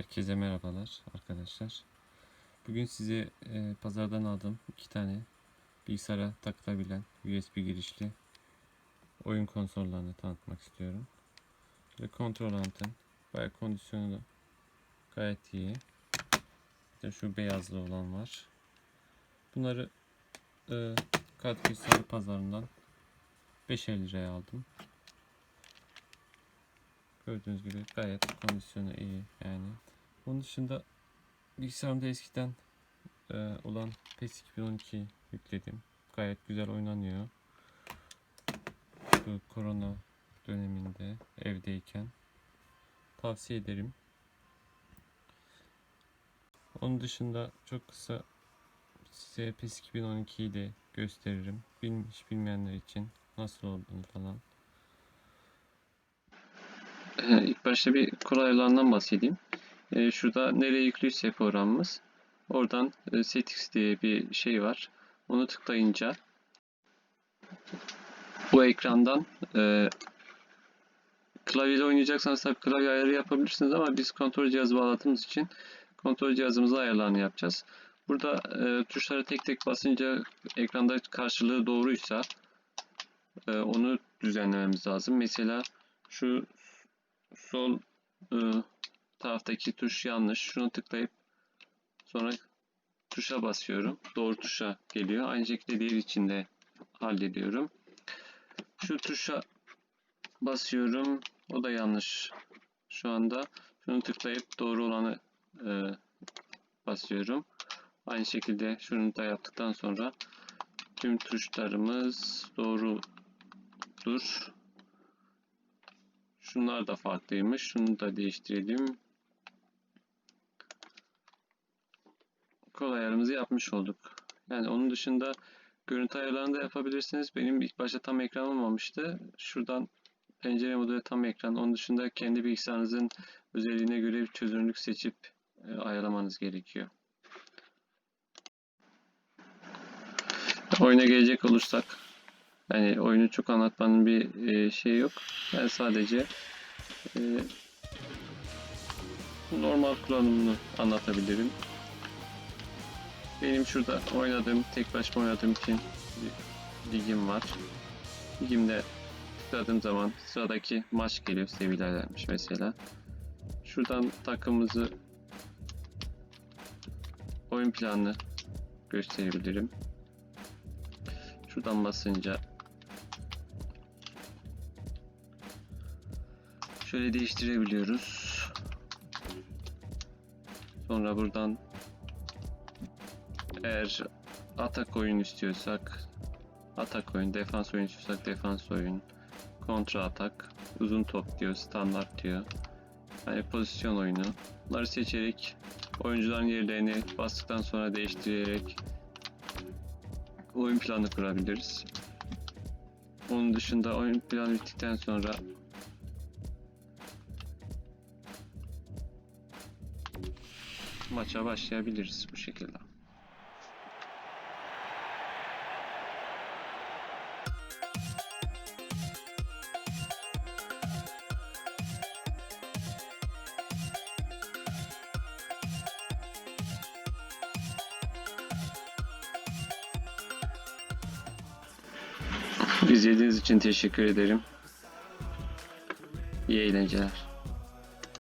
Herkese merhabalar arkadaşlar. Bugün size e, pazardan aldığım iki tane bilgisayara takılabilen USB girişli oyun konsollarını tanıtmak istiyorum. Ve kontrol antın bayağı kondisyonu da gayet iyi. İşte şu beyazlı olan var. Bunları e, Kadıköy Sarı Pazarından 5'er liraya aldım. Gördüğünüz gibi gayet kondisyonu iyi yani. Onun dışında bilgisayarımda eskiden e, olan PES 2012 yükledim. Gayet güzel oynanıyor. Bu korona döneminde evdeyken tavsiye ederim. Onun dışında çok kısa size PES 2012'yi de gösteririm. Bilmiş bilmeyenler için nasıl olduğunu falan. Ee, İlk başta bir kolaylarından bahsedeyim. Ee, Şurada nereye yüklüyse programımız oradan e, diye bir şey var. Onu tıklayınca bu ekrandan e, klavyeyle oynayacaksanız tabii klavye ayarı yapabilirsiniz ama biz kontrol cihazı bağladığımız için kontrol cihazımıza ayarlarını yapacağız. Burada e, tuşlara tek tek basınca ekranda karşılığı doğruysa e, onu düzenlememiz lazım. Mesela şu sol e, taraftaki tuş yanlış. Şunu tıklayıp sonra tuşa basıyorum. Doğru tuşa geliyor. Aynı şekilde diğer için de hallediyorum. Şu tuşa basıyorum. O da yanlış. Şu anda şunu tıklayıp doğru olanı e, basıyorum. Aynı şekilde şunu da yaptıktan sonra tüm tuşlarımız doğrudur. Şunlar da farklıymış. Şunu da değiştirelim. Kol ayarımızı yapmış olduk. Yani onun dışında görüntü ayarlarını da yapabilirsiniz. Benim ilk başta tam ekran olmamıştı. Şuradan pencere modu ve tam ekran. Onun dışında kendi bilgisayarınızın özelliğine göre bir çözünürlük seçip e, ayarlamanız gerekiyor. Oyuna gelecek olursak yani oyunu çok anlatmanın bir e, şeyi yok. Ben sadece e, normal kullanımını anlatabilirim. Benim şurada oynadığım, tek başıma oynadığım için bir ligim var. Ligimde tıkladığım zaman sıradaki maç geliyor, seviyelermiş mesela. Şuradan takımımızı oyun planını gösterebilirim. Şuradan basınca şöyle değiştirebiliyoruz. Sonra buradan eğer atak oyun istiyorsak atak oyun, defans oyun istiyorsak defans oyun, kontra atak, uzun top diyor, standart diyor. Yani pozisyon oyunu. Bunları seçerek oyuncuların yerlerini bastıktan sonra değiştirerek oyun planı kurabiliriz. Onun dışında oyun planı bittikten sonra maça başlayabiliriz bu şekilde. İzlediğiniz için teşekkür ederim. İyi eğlenceler.